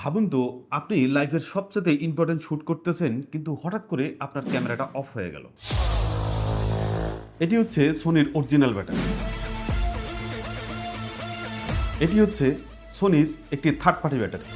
ভাবুন তো, আপনি লাইফের সবচেয়ে ইম্পর্টেন্ট শ্যুট করতেছেন, কিন্তু হঠাৎ করে আপনার ক্যামেরাটা অফ হয়ে গেল। এটি হচ্ছে সোনির অরিজিনাল ব্যাটারি এটি হচ্ছে সোনির একটি থার্ড পার্টি ব্যাটারি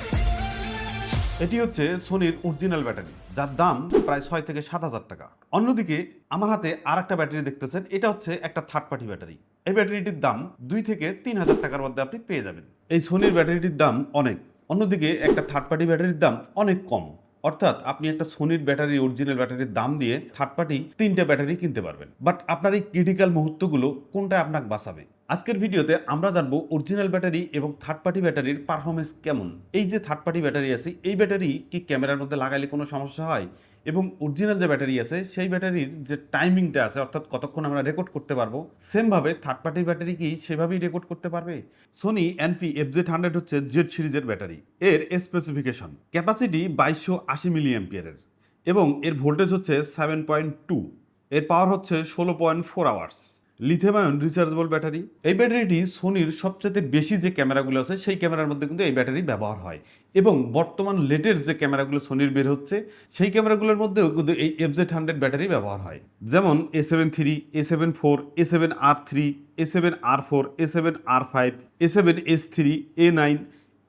এটি হচ্ছে সোনির অরিজিনাল ব্যাটারি যার দাম প্রায় ছয় থেকে সাত হাজার টাকা। অন্যদিকে, আমার হাতে আর একটা ব্যাটারি দেখতেছেন, এটা হচ্ছে একটা থার্ড পার্টি ব্যাটারি এই ব্যাটারিটির দাম দুই থেকে তিন হাজার টাকার মধ্যে আপনি পেয়ে যাবেন। এই সোনির ব্যাটারিটির দাম অনেক। অন্যদিকে একটা থার্ড পার্টি ব্যাটারির দাম অনেক কম। অর্থাৎ আপনি একটা সোনির ব্যাটারি অরিজিনাল ব্যাটারির দাম দিয়ে থার্ড পার্টি তিনটা ব্যাটারি কিনতে পারবেন। বাট আপনার এই ক্রিটিক্যাল মুহূর্তগুলো কোনটা আপনাকে বাঁচাবে? আজকের ভিডিওতে আমরা জানব অরিজিনাল ব্যাটারি এবং থার্ড পার্টি ব্যাটারির পারফরমেন্স কেমন। এই যে থার্ড পার্টি ব্যাটারি আছে, এই ব্যাটারি কি ক্যামেরার মধ্যে লাগাইলে কোনো সমস্যা হয়? এবং অরিজিনাল যে ব্যাটারি আছে, সেই ব্যাটারির যে টাইমিংটা আছে, অর্থাৎ কতক্ষণ আমরা রেকর্ড করতে পারব সেমভাবে থার্ড পার্টির ব্যাটারি কি সেভাবেই রেকর্ড করতে পারবে? সোনি এনপি এফজেড হান্ড্রেড হচ্ছে জেড সিরিজের ব্যাটারি। এর স্পেসিফিকেশন ক্যাপাসিটি বাইশশো আশি মিলি অ্যাম্পিয়ারের এবং এর ভোল্টেজ হচ্ছে সেভেন পয়েন্ট টু এর পাওয়ার হচ্ছে ষোলো point four hours lithium ion rechargeable battery এই ব্যাটারিটি সোনির সবচেয়ে বেশি যে ক্যামেরাগুলো আছে, সেই ক্যামেরার মধ্যে কিন্তু এই ব্যাটারি ব্যবহার হয়। এবং বর্তমান লেটের যে ক্যামেরাগুলো সোনির বের হচ্ছে, সেই ক্যামেরাগুলোর মধ্যেও কিন্তু এই এফ এফজেড হান্ড্রেড ব্যাটারি ব্যবহার হয়। যেমন A seven three A seven four A seven R three A seven R four A seven R five A seven S three A nine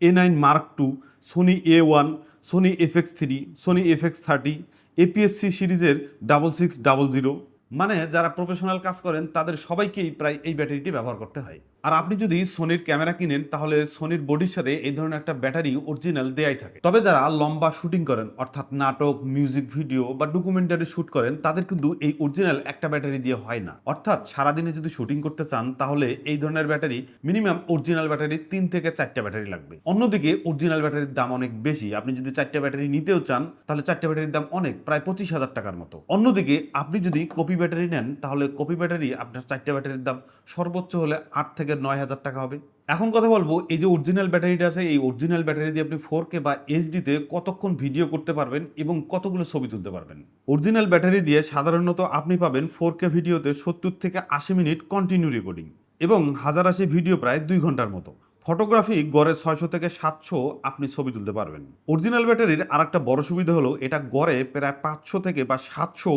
A nine mark two Sony A one Sony F X three Sony F X thirty APSC সিরিজের double six double zero মানে যারা professional কাজ করেন তাদের সবাইকেই প্রায় এই ব্যাটারিটি ব্যবহার করতে হয়। আর আপনি যদি সোনির ক্যামেরা কিনেন, তাহলে সোনির বডির সাথে এই ধরনের একটা ব্যাটারি অরিজিনাল দেয়াই থাকে। তবে যারা লম্বা শুটিং করেন, অর্থাৎ নাটক মিউজিক ভিডিও বা ডকুমেন্টারি শুট করেন, তাদের কিন্তু এই অরিজিনাল একটা ব্যাটারি দিয়ে হয় না। অর্থাৎ সারাদিনে যদি শুটিং করতে চান, তাহলে এই ধরনের ব্যাটারি মিনিমাম অরিজিনাল ব্যাটারি তিন থেকে চারটা ব্যাটারি লাগবে। অন্যদিকে অরিজিনাল ব্যাটারির দাম অনেক বেশি। আপনি যদি চারটা ব্যাটারি নিতেও চান, তাহলে চারটা ব্যাটারির দাম অনেক, প্রায় পঁচিশ হাজার টাকার মতো। অন্যদিকে আপনি যদি কপি ব্যাটারি নেন, তাহলে কপি ব্যাটারি আপনার চারটা ব্যাটারির দাম সর্বোচ্চ হলে আট থেকে নয় হাজার টাকা হবে। এখন কথা বলব, এই যে অরিজিনাল ব্যাটারিটা আছে, এই অরিজিনাল ব্যাটারি দিয়ে আপনি ফোর কে বা এইচডিতে কতক্ষণ ভিডিও করতে পারবেন এবং কতগুলো ছবি তুলতে পারবেন। অরিজিনাল ব্যাটারি দিয়ে সাধারণত আপনি পাবেন ফোর কে ভিডিওতে সত্তর থেকে আশি মিনিট কন্টিনিউ রেকর্ডিং এবং হাজার আশি ভিডিও প্রায় দুই ঘণ্টার মতো। ফটোগ্রাফি গড়ে ছয়শো থেকে সাতশো আপনি ছবি তুলতে পারবেন। অরিজিনাল ব্যাটারির আর একটা বড় সুবিধা হলো, এটা গড়ে প্রায় পাঁচশো থেকে বা সাতশো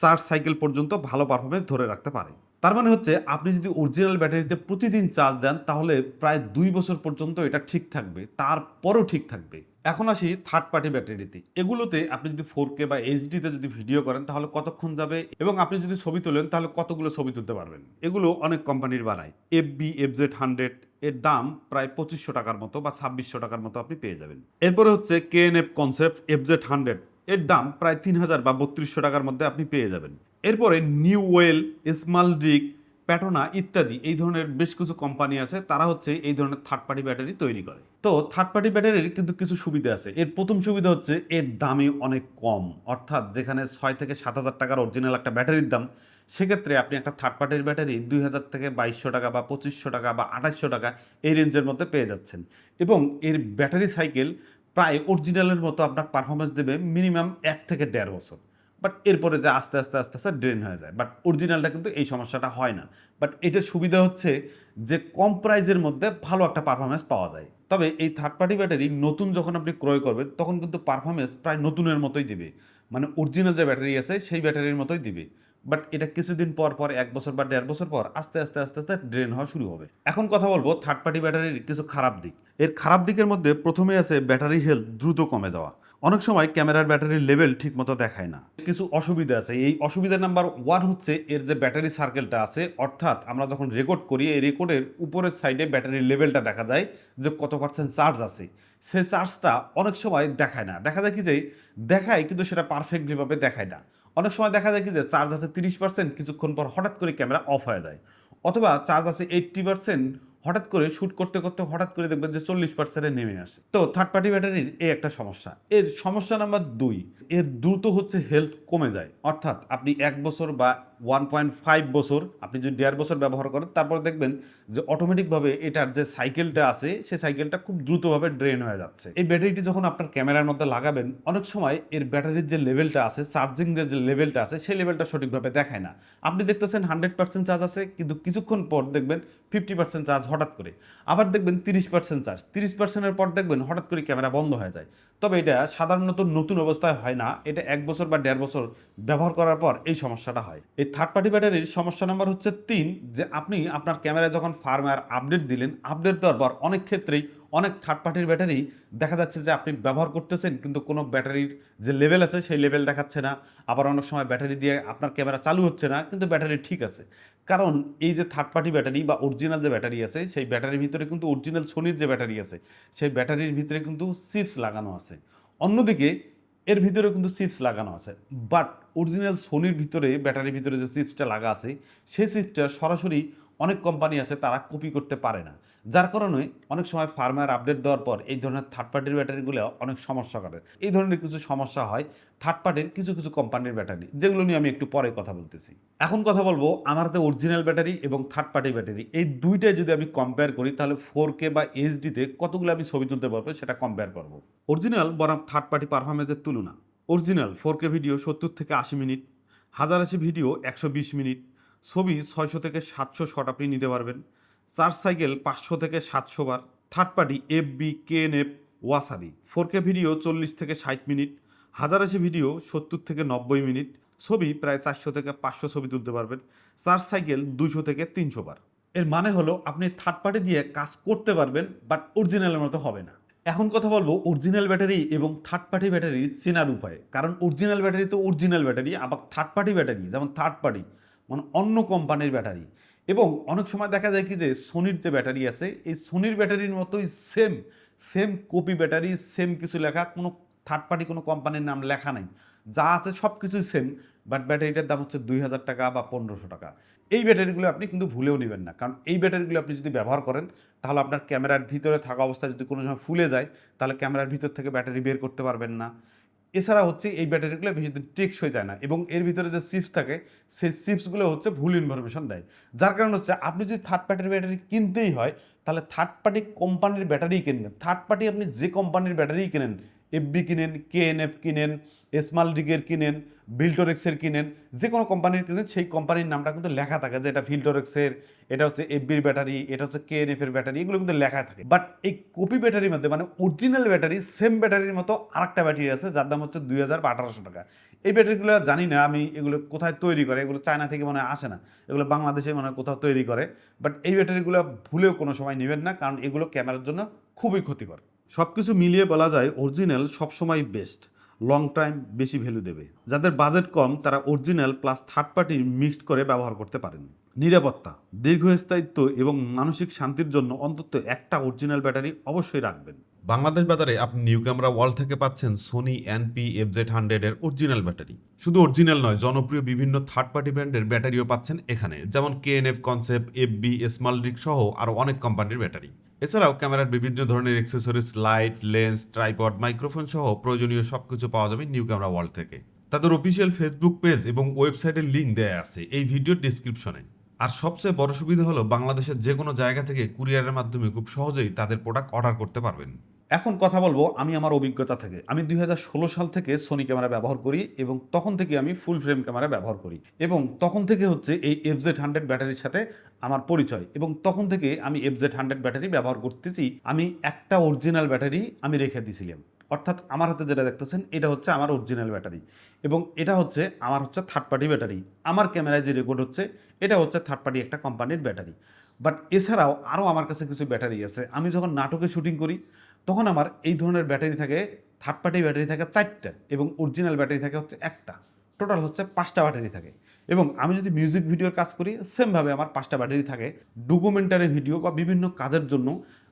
চার্জ সাইকেল পর্যন্ত ভালো পারফরমেন্স ধরে রাখতে পারে। তার মানে হচ্ছে আপনি যদি অরিজিনাল ব্যাটারিতে প্রতিদিন চার্জ দেন, তাহলে প্রায় দুই বছর পর্যন্ত এটা ঠিক থাকবে, তারপরও ঠিক থাকবে। এখন আসি থার্ড পার্টি ব্যাটারিতে। এগুলোতে আপনি যদি ফোর কে বা এইচডিতে যদি ভিডিও করেন, তাহলে কতক্ষণ যাবে? এবং আপনি যদি ছবি তোলেন, তাহলে কতগুলো ছবি তুলতে পারবেন? এগুলো অনেক কোম্পানির বানায়। F B F Z hundred এর দাম প্রায় পঁচিশশো টাকার মতো বা ছাব্বিশশো টাকার মতো আপনি পেয়ে যাবেন। এরপরে হচ্ছে K N F concept F Z hundred এর দাম প্রায় তিন হাজার বা বত্রিশশো টাকার মধ্যে আপনি পেয়ে যাবেন। এরপরে নিউ ওয়েল স্মাল রিক প্যাটোনা ইত্যাদি এই ধরনের বেশ কিছু কোম্পানি আছে, তারা হচ্ছে এই ধরনের থার্ড পার্টি ব্যাটারি তৈরি করে। তো থার্ড পার্টি ব্যাটারির কিন্তু কিছু সুবিধা আছে। এর প্রথম সুবিধা হচ্ছে এর দামে অনেক কম। অর্থাৎ যেখানে ছয় থেকে সাত হাজার টাকার অরিজিনাল একটা ব্যাটারির দাম, সেক্ষেত্রে আপনি একটা থার্ড পার্টির ব্যাটারি দুই হাজার থেকে বাইশশো টাকা বা পঁচিশশো টাকা বা আঠাশশো টাকা এই রেঞ্জের মধ্যে পেয়ে যাচ্ছেন। এবং এর ব্যাটারি সাইকেল প্রায় অরিজিনালের মতো আপনার পারফরমেন্স দেবে মিনিমাম এক থেকে দেড় বছর। বাট এরপরে যে আস্তে আস্তে আস্তে আস্তে ড্রেন হয়ে যায়। বাট অরিজিনালটা কিন্তু এই সমস্যাটা হয় না। বাট এটার সুবিধা হচ্ছে যে কম প্রাইজের মধ্যে ভালো একটা পারফরমেন্স পাওয়া যায়। তবে এই থার্ড পার্টি ব্যাটারি নতুন যখন আপনি ক্রয় করবেন, তখন কিন্তু পারফরমেন্স প্রায় নতুনের মতোই দিবে। মানে অরিজিনাল যে ব্যাটারি আছে, সেই ব্যাটারির মতোই দিবে। বাট এটা কিছুদিন পর পর, এক বছর বা দেড় বছর পর আস্তে আস্তে আস্তে আস্তে ড্রেন হওয়া শুরু হবে। এখন কথা বলব থার্ড পার্টি ব্যাটারির কিছু খারাপ দিক। এর খারাপ দিকের মধ্যে প্রথমে আছে ব্যাটারি হেলথ দ্রুত কমে যাওয়া। অনেক সময় ক্যামেরার ব্যাটারির লেভেল ঠিকমতো দেখায় না। কিছু অসুবিধা আছে। এই অসুবিধা নাম্বার ওয়ান হচ্ছে এর যে ব্যাটারি সার্কেলটা আছে, অর্থাৎ আমরা যখন রেকর্ড করি, এই রেকর্ডের উপরের সাইডে ব্যাটারির লেভেলটা দেখা যায় যে কত পার্সেন্ট চার্জ আছে। সে চার্জটা অনেক সময় দেখায় না। দেখা যায় কি যে দেখায়, কিন্তু সেটা পারফেক্টলিভাবে দেখায় না। অনেক সময় দেখা যায় কি যে চার্জ আছে তিরিশ পার্সেন্ট কিছুক্ষণ পর হঠাৎ করে ক্যামেরা অফ হয়ে যায়। অথবা চার্জ আছে এইট্টি পার্সেন্ট হঠাৎ করে শ্যুট করতে করতে হঠাৎ করে দেখবেন যে চল্লিশ পার্সেন্টে নেমে আসে। তো থার্ড পার্টি ব্যাটারির এই একটা সমস্যা। এর সমস্যা নাম্বার দুই, এর দ্রুত হচ্ছে হেলথ কমে যায়। অর্থাৎ আপনি এক বছর বা ওয়ান পয়েন্ট ফাইভ বছর, আপনি যদি দেড় বছর ব্যবহার করেন, তারপর দেখবেন যে অটোমেটিকভাবে এটার যে সাইকেলটা আছে, সেই সাইকেলটা খুব দ্রুতভাবে ড্রেন হয়ে যাচ্ছে। এই ব্যাটারিটি যখন আপনার ক্যামেরার মধ্যে লাগাবেন, অনেক সময় এর ব্যাটারির যে লেভেলটা আছে চার্জিং যে লেভেলটা আছে, সেই লেভেলটা সঠিকভাবে দেখায় না। আপনি দেখতেছেন হান্ড্রেড পার্সেন্ট চার্জ আছে, কিন্তু কিছুক্ষণ পর দেখবেন ফিফটি পার্সেন্ট চার্জ হঠাৎ করে। আবার দেখবেন তিরিশ পার্সেন্ট চার্জ তিরিশ পার্সেন্টের পর দেখবেন হঠাৎ করে ক্যামেরা বন্ধ হয়ে যায়। তবে এটা সাধারণত নতুন অবস্থায় হয় না। এটা এক বছর বা দেড় বছর ব্যবহার করার পর এই সমস্যাটা হয়। এই থার্ড পার্টি ব্যাটারির সমস্যা নাম্বার হচ্ছে তিন, যে আপনি আপনার ক্যামেরায় যখন ফার্মওয়্যার আপডেট দিলেন আপডেট দেওয়ার পর অনেক ক্ষেত্রেই অনেক থার্ড পার্টির ব্যাটারি দেখা যাচ্ছে যে আপনি ব্যবহার করতেছেন, কিন্তু কোনো ব্যাটারির যে লেভেল আছে সেই লেভেল দেখাচ্ছে না। আবার অনেক সময় ব্যাটারি দিয়ে আপনার ক্যামেরা চালু হচ্ছে না, কিন্তু ব্যাটারি ঠিক আছে। কারণ এই যে থার্ড পার্টি ব্যাটারি বা অরিজিনাল যে ব্যাটারি আছে, সেই ব্যাটারির ভিতরে কিন্তু অরিজিনাল সোনির যে ব্যাটারি আছে, সেই ব্যাটারির ভিতরে কিন্তু চিপস লাগানো আছে। অন্যদিকে এর ভিতরে কিন্তু চিপস লাগানো আছে। বাট অরিজিনাল সোনির ভিতরে ব্যাটারির ভিতরে যে চিপসটা লাগা আছে, সেই চিপসটা সরাসরি অনেক কোম্পানি আছে তারা কপি করতে পারে না। যার কারণে অনেক সময় ফার্মার আপডেট দেওয়ার পর এই ধরনের থার্ড পার্টির ব্যাটারিগুলো অনেক সমস্যা করে। এই ধরনের কিছু সমস্যা হয় থার্ড পার্টির কিছু কিছু কোম্পানির ব্যাটারি যেগুলো নিয়ে আমি একটু পরে কথা বলতেছি। এখন কথা বলব আমার হাতে অরিজিনাল ব্যাটারি এবং থার্ড পার্টি ব্যাটারি এই দুইটাই যদি আমি কম্পেয়ার করি, তাহলে ফোর কে বা এইচডিতে কতগুলো আমি ছবি তুলতে পারব সেটা কম্পেয়ার করব। অরিজিনাল বনাম থার্ড পার্টি পারফরমেন্সের তুলনা। অরিজিনাল ফোর কে ভিডিও সত্তর থেকে আশি মিনিট, হাজার আশি ভিডিও একশো বিশ মিনিট, ছবি ছয়শো থেকে সাতশো শট আপনি নিতে পারবেন। চার্জ সাইকেল পাঁচশো থেকে সাতশো বার third party F B K N F Wasabi four K video চল্লিশ থেকে ষাট মিনিট, হাজার আশি ভিডিও সত্তর থেকে নব্বই মিনিট, ছবি প্রায় চারশো থেকে পাঁচশো ছবি তুলতে পারবেন চার্জ সাইকেল দুশো থেকে তিনশো বার। এর মানে হলো আপনি থার্ড পার্টি দিয়ে কাজ করতে পারবেন বাট অরিজিনালের মতো হবে না। এখন কথা বলব অরিজিনাল ব্যাটারি এবং থার্ড পার্টি ব্যাটারি চেনার উপায়। কারণ অরিজিনাল ব্যাটারি তো অরিজিনাল ব্যাটারি আবার থার্ড পার্টি ব্যাটারি যেমন থার্ড পার্টি মানে অন্য কোম্পানির ব্যাটারি এবং অনেক সময় দেখা যায় কি যে সোনির যে ব্যাটারি আছে, এই সোনির ব্যাটারির মতোই same same copy battery same কিছু লেখা, কোনো থার্ড পার্টি কোনো কোম্পানির নাম লেখা নাই। যা আছে সব কিছুই সেম বাট ব্যাটারিটার দাম হচ্ছে দুই হাজার টাকা বা পনেরোশো টাকা। এই ব্যাটারিগুলো আপনি কিন্তু ভুলেও নেবেন না। কারণ এই ব্যাটারিগুলো আপনি যদি ব্যবহার করেন, তাহলে আপনার ক্যামেরার ভিতরে থাকা অবস্থায় যদি কোনো সময় ফুলে যায়, তাহলে ক্যামেরার ভিতর থেকে ব্যাটারি বের করতে পারবেন না। এছাড়া হচ্ছে এই ব্যাটারিগুলো বেশি দিন টেকসই যায় না এবং এর ভিতরে যে চিপস থাকে, সেই চিপসগুলো হচ্ছে ভুল ইনফরমেশন দেয়। যার কারণে হচ্ছে আপনি যদি থার্ড পার্টির ব্যাটারি কিনতেই হয়, তাহলে থার্ড পার্টি কোম্পানির ব্যাটারি কিনবেন থার্ড পার্টি আপনি যে কোম্পানির ব্যাটারি কিনেন এফবি কিনেন কে এন এফ কিনেন স্মল ডিগের কিনেন বিল্টোরেক্সের কিনেন, যে কোনো কোম্পানির কিনেন, সেই কোম্পানির নামটা কিন্তু লেখা থাকে যে এটা ফিল্টোরেক্সের এটা হচ্ছে এফবির ব্যাটারি এটা হচ্ছে কে এন এফ এর ব্যাটারি এগুলো কিন্তু লেখা থাকে। বাট এই কপি ব্যাটারির মধ্যে মানে অরিজিনাল ব্যাটারি সেম ব্যাটারির মতো আরেকটা ব্যাটারি আছে, যার দাম হচ্ছে দুই হাজার বা আঠারোশো টাকা। এই ব্যাটারিগুলো জানি না, আমি এগুলো কোথায় তৈরি করে, এগুলো চায়না থেকে মনে আসে না, এগুলো বাংলাদেশে মনে কোথাও তৈরি করে। বাট এই ব্যাটারিগুলো ভুলেও কোনো সময় নেবেন না, কারণ এগুলো ক্যামেরার জন্য খুবই ক্ষতিকর। সব কিছু মিলিয়ে বলা যায় অরিজিনাল সবসময় বেস্ট লং টাইম বেশি ভ্যালু দেবে। যাদের বাজেট কম, তারা original plus third party mixed করে ব্যবহার করতে পারেন। নিরাপত্তা, দীর্ঘস্থায়িত্ব এবং মানসিক শান্তির জন্য অন্তত একটা অরিজিনাল ব্যাটারি অবশ্যই রাখবেন। বাংলাদেশ বাজারে আপনি নিউ ক্যামেরা ওয়ার্ল্ড থেকে পাচ্ছেন সোনি এনপি এফজেড হান্ড্রেড এর অরিজিনাল ব্যাটারি শুধু অরিজিনাল নয়, জনপ্রিয় বিভিন্ন থার্ড পার্টি ব্র্যান্ডের ব্যাটারিও পাচ্ছেন এখানে, যেমন K N F concept F B স্মালডিক সহ আরও অনেক কোম্পানির ব্যাটারি এছাড়াও ক্যামেরার বিভিন্ন ধরনের accessories light lens tripod microphone সহ প্রয়োজনীয় সবকিছু পাওয়া যাবে নিউ ক্যামেরা ওয়ার্ল্ড থেকে। তাদের অফিসিয়াল ফেসবুক পেজ এবং ওয়েবসাইটের লিঙ্ক দেয়া আছে এই ভিডিওর ডিসক্রিপশনে আর সবচেয়ে বড় সুবিধা হলো, বাংলাদেশের যে কোনো জায়গা থেকে কুরিয়ারের মাধ্যমে খুব সহজেই তাদের প্রোডাক্ট অর্ডার করতে পারবেন। এখন কথা বলব আমি আমার অভিজ্ঞতা থেকে। আমি দুই হাজার ষোলো সাল থেকে সোনি ক্যামেরা ব্যবহার করি এবং তখন থেকে আমি ফুল ফ্রেম ক্যামেরা ব্যবহার করি। এবং তখন থেকে হচ্ছে এই এফজেড হান্ড্রেড ব্যাটারির সাথে আমার পরিচয় এবং তখন থেকে আমি এফজেড হান্ড্রেড ব্যাটারি ব্যবহার করতেছি। আমি একটা অরিজিনাল ব্যাটারি আমি রেখে দিয়েছিলাম অর্থাৎ আমার হাতে যেটা দেখতেছেন, এটা হচ্ছে আমার অরিজিনাল ব্যাটারি। এবং এটা হচ্ছে আমার হচ্ছে থার্ড পার্টি ব্যাটারি। আমার ক্যামেরায় যে রেকর্ড হচ্ছে, এটা হচ্ছে থার্ড পার্টি একটা কোম্পানির ব্যাটারি। বাট এছাড়াও আরও আমার কাছে কিছু ব্যাটারি আছে। আমি যখন নাটকে শুটিং করি তখন আমার এই ধরনের ব্যাটারি থাকে থার্ড পার্টি ব্যাটারি থাকে চারটা এবং অরিজিনাল ব্যাটারি থাকে হচ্ছে একটা। টোটাল হচ্ছে পাঁচটা ব্যাটারি থাকে। এবং আমি যদি মিউজিক ভিডিওর কাজ করি সেমভাবে আমার পাঁচটা ব্যাটারি থাকে। ডকুমেন্টারি ভিডিও বা বিভিন্ন কাজের জন্য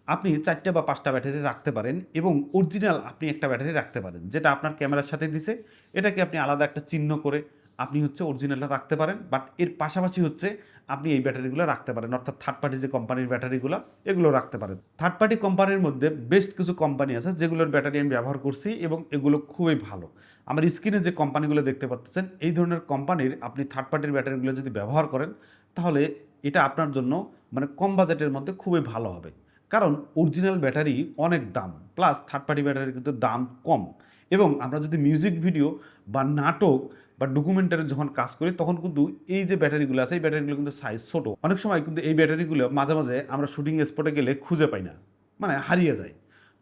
আপনি চারটে বা পাঁচটা ব্যাটারি রাখতে পারেন এবং অরিজিনাল আপনি একটা ব্যাটারি রাখতে পারেন, যেটা আপনার ক্যামেরার সাথে দিছে। এটাকে আপনি আলাদা একটা চিহ্ন করে আপনি হচ্ছে অরিজিনালটা রাখতে পারেন বাট এর পাশাপাশি হচ্ছে আপনি এই ব্যাটারিগুলো রাখতে পারেন। অর্থাৎ থার্ড পার্টি যে কোম্পানির ব্যাটারিগুলো, এগুলো রাখতে পারেন। থার্ড পার্টি কোম্পানির মধ্যে বেস্ট কিছু কোম্পানি আছে যেগুলোর ব্যাটারি আমি ব্যবহার করছি এবং এগুলো খুবই ভালো। আমার স্ক্রিনে যে কোম্পানিগুলো দেখতে পাচ্ছেন, এই ধরনের কোম্পানির আপনি থার্ড পার্টির ব্যাটারিগুলো যদি ব্যবহার করেন, তাহলে এটা আপনার জন্য মানে কম বাজেটের মধ্যে খুবই ভালো হবে। কারণ অরিজিনাল ব্যাটারি অনেক দাম প্লাস থার্ড পার্টি ব্যাটারির কিন্তু দাম কম। এবং আমরা যদি মিউজিক ভিডিও বা নাটক বা ডকুমেন্টারি যখন কাজ করি, তখন কিন্তু এই যে ব্যাটারিগুলো আছে, এই ব্যাটারিগুলো কিন্তু সাইজ ছোট। অনেক সময় কিন্তু এই ব্যাটারিগুলো মাঝে মাঝে আমরা শুটিং স্পটে গেলে খুঁজে পাই না। মানে হারিয়ে যায়।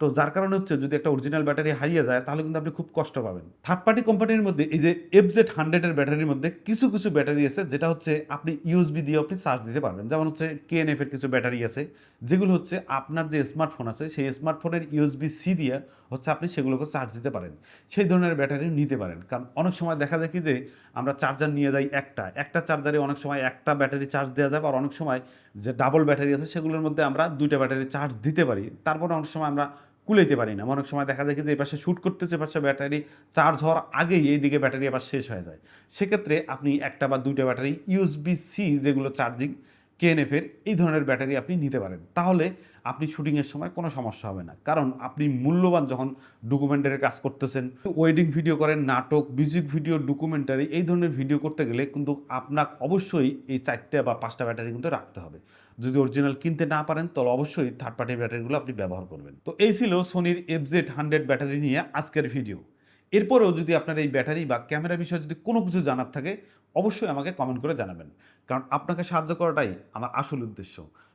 তো যার কারণে হচ্ছে যদি একটা অরিজিনাল ব্যাটারি হারিয়ে যায়, তাহলে কিন্তু আপনি খুব কষ্ট পাবেন। থার্ড পার্টি কোম্পানির মধ্যে এই যে এফজেড হান্ড্রেডের ব্যাটারির মধ্যে কিছু কিছু ব্যাটারি আছে যেটা হচ্ছে আপনি ইউএসবি দিয়ে আপনি চার্জ দিতে পারবেন। যেমন হচ্ছে কেএনএফ এর কিছু ব্যাটারি আছে, যেগুলো হচ্ছে আপনার যে স্মার্টফোন আছে, সেই স্মার্টফোনের ইউএসবি সি দিয়ে হচ্ছে আপনি সেগুলোকে চার্জ দিতে পারেন। সেই ধরনের ব্যাটারি নিতে পারেন। কারণ অনেক সময় দেখা যায় কি যে আমরা চার্জার নিয়ে যাই একটা একটা চার্জারে অনেক সময় একটা ব্যাটারি চার্জ দেওয়া যায় আর অনেক সময় যে ডাবল ব্যাটারি আছে, সেগুলোর মধ্যে আমরা দুইটা ব্যাটারি চার্জ দিতে পারি। তারপরে অনেক সময় আমরা কুলাইতে পারি না। অনেক সময় দেখা যায় যে এই পাশে শ্যুট করতেছে পাশে ব্যাটারি চার্জ হওয়ার আগেই এই দিকে ব্যাটারি আবার শেষ হয়ে যায়। সেক্ষেত্রে আপনি একটা বা দুইটা ব্যাটারি ইউএসবি সি যেগুলো চার্জিং কেএনএফের এই ধরনের ব্যাটারি আপনি নিতে পারেন। তাহলে আপনি শুটিংয়ের সময় কোনো সমস্যা হবে না। কারণ আপনি মূল্যবান যখন ডকুমেন্টারি কাজ করতেছেন ওয়েডিং ভিডিও করেন, নাটক মিউজিক ভিডিও ডকুমেন্টারি এই ধরনের ভিডিও করতে গেলে কিন্তু আপনাকে অবশ্যই এই চারটে বা পাঁচটা ব্যাটারি কিন্তু রাখতে হবে। যদি অরিজিনাল কিনতে না পারেন, তাহলে অবশ্যই থার্ড পার্টি ব্যাটারিগুলো আপনি ব্যবহার করবেন। তো এই ছিল সোনির এফজেড হান্ড্রেড ব্যাটারি নিয়ে আজকের ভিডিও এরপরেও যদি আপনার এই ব্যাটারি বা ক্যামেরা বিষয়ে যদি কোনো কিছু জানার থাকে, অবশ্যই আমাকে কমেন্ট করে জানাবেন। কারণ আপনাকে সাহায্য করাটাই আমার আসল উদ্দেশ্য।